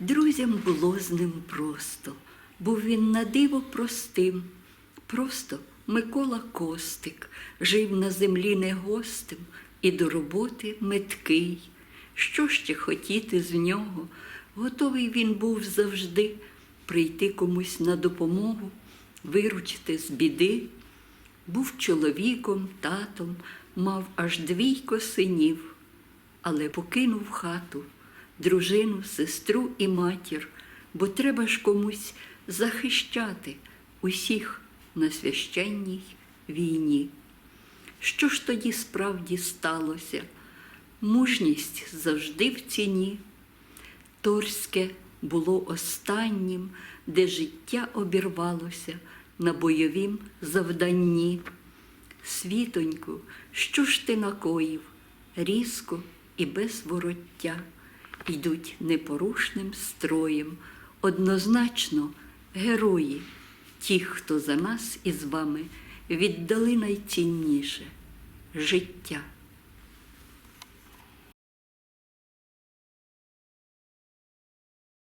Друзям було з ним просто, був він на диво простим. Просто Микола Костик жив на землі не гостем і до роботи меткий. Що ще хотіти з нього? Готовий він був завжди прийти комусь на допомогу, виручити з біди. Був чоловіком, татом, мав аж двійко синів, але покинув хату, дружину, сестру і матір, бо треба ж комусь захищати усіх на священній війні. Що ж тоді справді сталося? Мужність завжди в ціні. Торське було останнім, де життя обірвалося на бойовім завданні. Світоньку, що ж ти накоїв? Різко і без вороття йдуть непорушним строєм, однозначно герої, ті, хто за нас із вами віддали найцінніше життя.